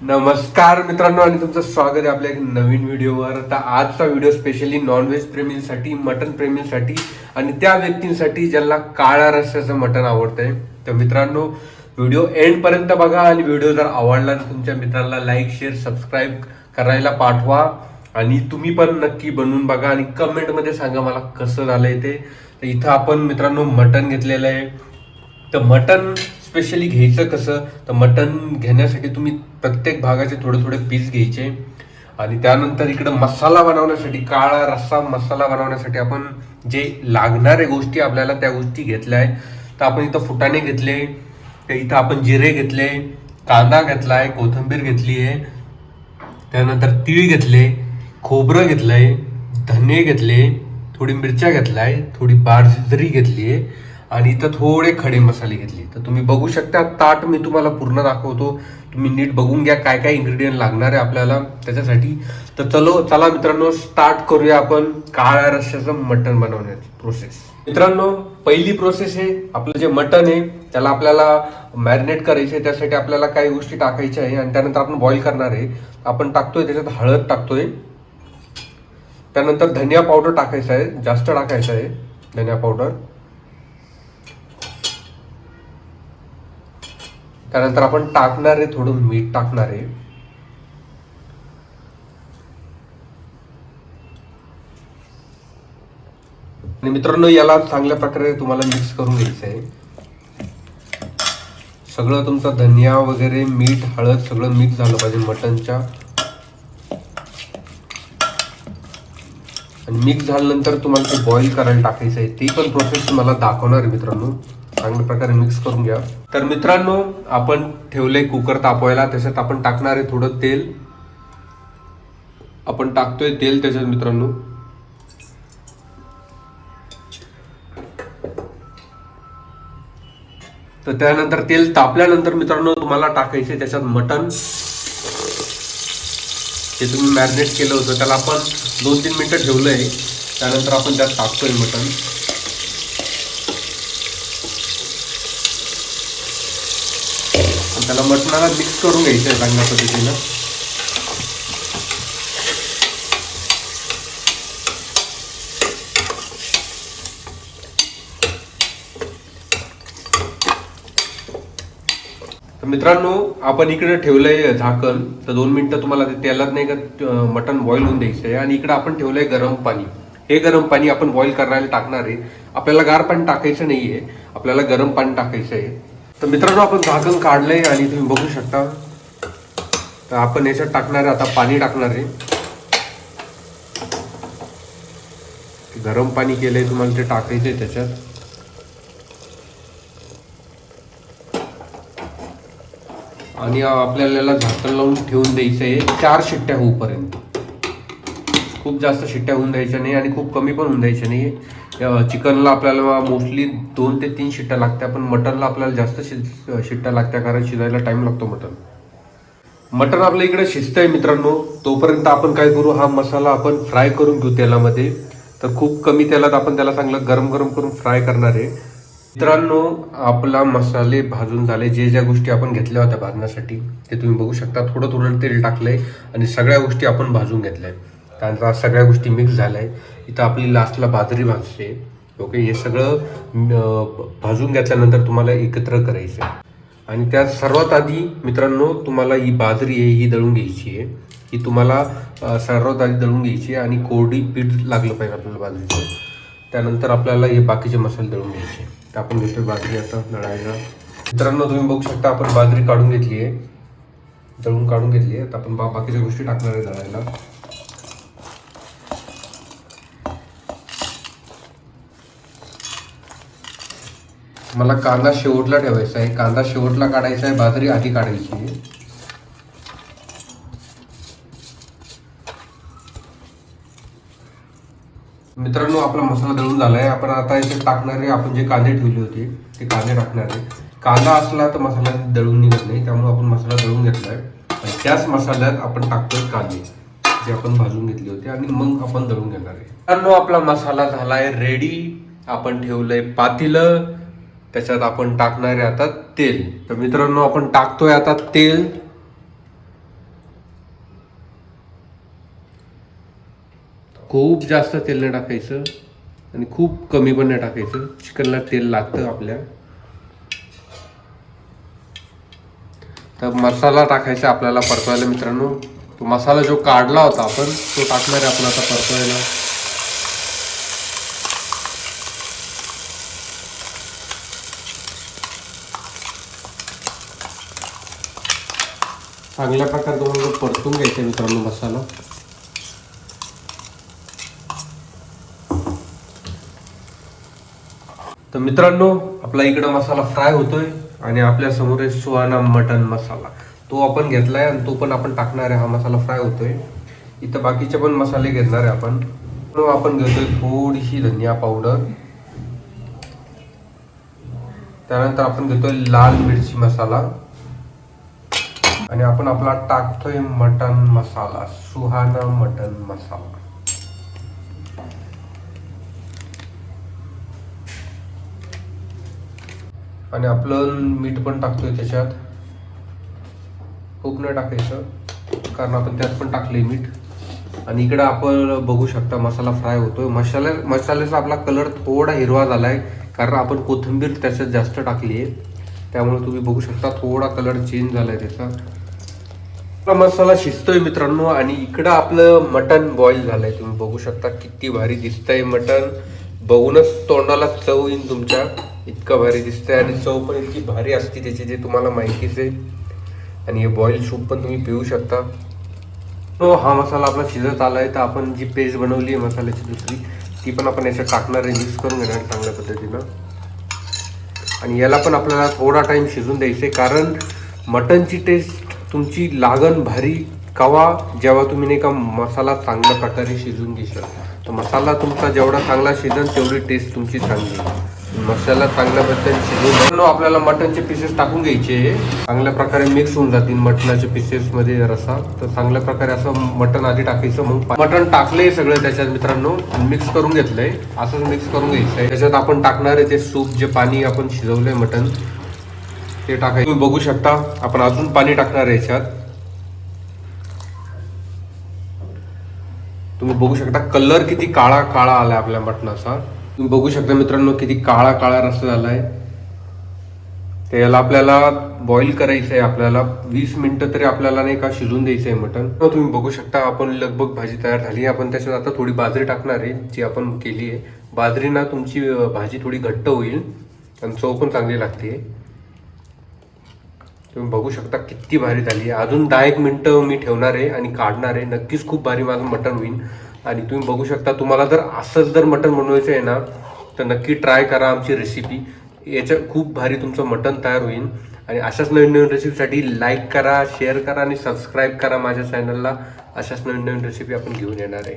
नमस्कार मित्रांनो आणि तुमचं स्वागत आहे आपल्या एक नवीन व्हिडिओवर. आता आजचा व्हिडिओ स्पेशली नॉनव्हेज प्रेमींसाठी मटन प्रेमींसाठी आणि त्या व्यक्तींसाठी ज्यांना काळ्या रस्त्याचं मटन आवडतंय. तर मित्रांनो व्हिडिओ एंडपर्यंत बघा आणि व्हिडिओ जर आवडला तर तुमच्या मित्रांना लाईक शेअर सबस्क्राईब करायला पाठवा. आणि तुम्ही पण नक्की बनवून बघा आणि कमेंटमध्ये सांगा मला कसं झालंय ते. तर इथं आपण मित्रांनो मटन घेतलेलं आहे. तर मटन स्पेशली घ्यायचं कसं? तर मटन घेण्यासाठी तुम्ही प्रत्येक भागाचे थोडे थोडे पीस घ्यायचे. आणि त्यानंतर इकडं मसाला बनवण्यासाठी काळा रस्सा मसाला बनवण्यासाठी आपण जे लागणारे गोष्टी आपल्याला त्या गोष्टी घेतल्या आहे तर आपण इथं फुटाणे घेतले तर इथं आपण जिरे घेतले कांदा घेतला आहे कोथिंबीर घेतली आहे. त्यानंतर तीळ घेतले खोबरं घेतलं आहे धने घेतले थोडी मिरच्या घेतला आहे थोडी बाजरी घेतली आहे आणि इथं थोडे खडे मसाले घेतले. तर तुम्ही बघू शकता ताट मी तुम्हाला पूर्ण दाखवतो. तुम्ही नीट बघून घ्या काय काय इन्ग्रेडियंट लागणार आहे आपल्याला त्याच्यासाठी. तर चलो चला मित्रांनो स्टार्ट करूया आपण काळ्या रश्श्याचं मटण बनवण्याची प्रोसेस मित्रांनो पहिली प्रोसेस आहे आपलं जे मटण आहे त्याला आपल्याला मॅरिनेट करायचे आहे त्यासाठी आपल्याला काही गोष्टी टाकायच्या आहे आणि त्यानंतर आपण बॉईल करणार आहे. आपण टाकतोय त्याच्यात हळद टाकतोय. त्यानंतर धनिया पावडर टाकायचं आहे जास्त टाकायचं आहे धनिया पावडर त्यानंतर आपण टाकणार आहे थोडं मीठ टाकणार आहे. आणि मित्रांनो याला चांगल्या प्रकारे तुम्हाला मिक्स करून घ्यायचं आहे. सगळं तुमचं धनिया वगैरे मीठ हळद सगळं मिक्स झालं पाहिजे मटनच्या. आणि मिक्स झाल्यानंतर तुम्हाला ते बॉईल करायला टाकायचं आहे. ती पण प्रोसेस तुम्हाला दाखवणार आहे मित्रांनो. चांगल्या प्रकारे मिक्स करून घ्या. तर मित्रांनो आपण ठेवलंय कुकर तापवायला. त्याच्यात आपण टाकणार आहे थोडं तेल. आपण टाकतोय तेल त्याच्यात मित्रांनो. तर त्यानंतर तेल तापल्यानंतर मित्रांनो तुम्हाला टाकायचे त्याच्यात मटन जे तुम्ही मॅरिनेट केलं होतं. त्याला आपण दोन तीन मिनटं ठेवलं आहे त्यानंतर आपण त्यात टाकतोय मटन त्याला मटणाला मिक्स करून घ्यायचं आहे चांगल्या पद्धतीनं. मित्रांनो आपण इकडे ठेवलंय झाकण. तर दोन मिनिटं तुम्हाला ते तेलात नाही का मटन बॉईल होऊन द्यायचं आहे. आणि इकडे आपण ठेवलंय गरम पाणी. हे गरम पाणी आपण बॉईल करायला टाकणार आहे. आपल्याला गार पाणी टाकायचं नाहीये. आपल्याला गरम पाणी टाकायचं आहे. तर मित्रांनो आपण झाकण काढलंय आणि तुम्ही बघू शकता. तर आपण याच्यात टाकणार आहे आता पाणी टाकणार आहे. गरम पाणी केलंय तुम्हाला ते टाकायचंय त्याच्यात. आणि आपल्याला झाकण लावून ठेवून द्यायचं आहे चार शिट्ट्या होऊपर्यंत. खूप जास्त शिट्ट्या होऊन द्यायच्या नाही आणि खूप कमी पण होऊन द्यायच्या नाही चिकनला आपल्याला मोस्टली दोन ते तीन शिट्ट्या लागत्या पण मटनला आपल्याला जास्त शिज शिट्ट्या लागत्या कारण शिजायला टाइम लागतो मटन. मटन आपल्या इकडे शिजतंय मित्रांनो. तोपर्यंत आपण काय करू हा मसाला आपण फ्राय करून घेऊ तेलामध्ये. तर खूप कमी तेलात आपण त्याला चांगलं गरम गरम करून फ्राय करणार आहे. मित्रांनो आपला मसाले भाजून झाले. जे ज्या गोष्टी आपण घेतल्या होत्या भाजण्यासाठी ते तुम्ही बघू शकता. थोडं थोडं तेल टाकलंय आणि सगळ्या गोष्टी आपण भाजून घेतल्या त्यानंतर सगळ्या गोष्टी मिक्स झाल्या इथं आपली लास्टला बाजरी भाजते. ओके हे सगळं भाजून घेतल्यानंतर तुम्हाला एकत्र करायचं आहे आणि त्यात सर्वात आधी मित्रांनो तुम्हाला ही बाजरी आहे ही दळून घ्यायची आहे. ही तुम्हाला सर्वात आधी दळून घ्यायची आहे आणि कोरडी पीठ लागलं पाहिजे आपल्याला बाजरीचं. त्यानंतर आपल्याला हे बाकीचे मसाले दळून घ्यायचे तर आपण घेतोय बाजरी आता दळायला मित्रांनो तुम्ही बघू शकता आपण बाजरी काढून घेतली आहे. दळून काढून घेतली आहे. तर आपण बा बाकीच्या गोष्टी टाकणार आहे दळायला. मला कांदा शेवटला ठेवायचा आहे. कांदा शेवटला काढायचा आहे बाजरी आधी काढायची आहे. मित्रांनो आपला मसाला दळून झाला आहे आपण आता इथे टाकणारे आपण जे कांदे ठेवले होते ते कांदे टाकणार आहे. कांदा असला तर मसाला दळून निघत नाही त्यामुळे आपण मसाला दळून घेतला आणि त्याच मसाल्यात आपण टाकतोय कांदे जे आपण भाजून घेतले होते आणि मग आपण दळून घेणार आहे. मित्रांनो आपला मसाला झाला आहे रेडी आपण ठेवलंय पातीलं. त्याच्यात आपण टाकणारे आता तेल. तर मित्रांनो आपण टाकतोय आता तेल. खूप जास्त तेल नाही टाकायचं आणि खूप कमी पण नाही टाकायचं. चिकनला तेल लागतं आपल्या. तर मसाला टाकायचा आपल्याला परतवायला मित्रांनो. तो मसाला जो काढला होता आपण तो टाकणार आहे आपण आता परतवायला. चांगल्या प्रकारे तुम्हाला परतून घ्यायचा मित्रांनो मसाला. तर मित्रांनो आपला इकडं मसाला फ्राय होतोय आणि आपल्यासमोर आहे सुहाना मटन मसाला. तो आपण घेतलाय आणि तो पण आपण टाकणार आहे. हा मसाला फ्राय होतोय. इथं बाकीचे पण मसाले घेणार आहे आपण. आपण घेतोय थोडीशी धनिया पावडर त्यानंतर आपण घेतोय लाल मिरची मसाला. आणि आपण आपला टाकतोय मटन मसाला सुहाना मटन मसाला. आणि आपलं मीठ पण टाकतोय त्याच्यात. खूप नाही टाकायचं कारण आपण त्यात पण टाकले मीठ. आणि इकडं आपण बघू शकता मसाला फ्राय होतोय. मसाल्या मसाल्याचा आपला कलर थोडा हिरवा झालाय कारण आपण कोथिंबीर त्याच्यात जास्त टाकली आहे त्यामुळे तुम्ही बघू शकता थोडा कलर चेंज झालाय त्याचा. मसाला शिजतोय मित्रांनो आणि इकडं आपलं मटन बॉईल झालंय. तुम्ही बघू शकता किती भारी दिसतंय मटन बघूनच तोंडाला चव येईल तुमच्या. इतकं भारी दिसतंय आणि चव पण इतकी भारी असते त्याची जे तुम्हाला माहितीच आहे. आणि हे बॉईल सूप पण तुम्ही पिऊ शकता. तो हा मसाला आपला शिजत आला आहे तर आपण जी पेस्ट बनवली आहे मसाल्याची दुसरी ती पण आपण याच्यात टाकणार आहे मिक्स करून घेणार चांगल्या पद्धतीनं. आणि याला पण आपल्याला थोडा टाइम शिजून द्यायचं कारण मटनची टेस्ट तुमची लागण भारी कवा जेव्हा तुम्ही नाही का मसाला चांगल्या प्रकारे शिजून घेशाल. तर मसाला तुमचा जेवढा चांगला शिजन तेवढी टेस्ट तुमची चांगली मसाला चांगल्या पद्धतीने शिजून आपल्याला मटनचे पीसेस टाकून घ्यायचे. चांगल्या प्रकारे मिक्स होऊन जातील मटणाच्या पीसेसमध्ये रसा तर चांगल्या प्रकारे असं मटन आधी टाकायचं मग मटन टाकलंय सगळं त्याच्यात मित्रांनो. मिक्स करून घेतलंय. असंच मिक्स करून घ्यायचंय. त्याच्यात आपण टाकणार आहे ते सूप जे पाणी आपण शिजवलंय मटन. ते टाकायचं. तुम्ही बघू शकता आपण अजून पाणी टाकणार आहे याच्यात. तुम्ही बघू शकता कलर किती काळा काळा आलाय आपल्या मटणाचा. तुम्ही बघू शकता मित्रांनो किती काळा काळा रस्सा झालाय. तर याला आपल्याला बॉईल करायचं आहे आपल्याला वीस मिनिटं तरी आपल्याला नाही का शिजून द्यायचं आहे मटण. तुम्ही बघू शकता आपण लगभग भाजी तयार झाली आहे. आपण त्याच्यात आता थोडी बाजरी टाकणार आहे जी आपण केली आहे. बाजरीना तुमची भाजी थोडी घट्ट होईल आणि चव पण चांगली लागते. तुम्ही बघू शकता किती भारी झाली आहे. अजून दहा एक मिनटं मी ठेवणार आहे आणि काढणार आहे. नक्कीच खूप भारी माझं मटण होईल. आणि तुम्ही बघू शकता तुम्हाला जर असंच जर मटण बनवायचं आहे ना तर नक्की ट्राय करा आमची रेसिपी याच्या खूप भारी तुमचं मटण तयार होईल. आणि अशाच नवीन नवीन रेसिपीसाठी लाईक करा शेअर करा आणि सबस्क्राईब करा माझ्या चॅनलला अशाच नवीन नवीन रेसिपी आपण घेऊन येणार आहे.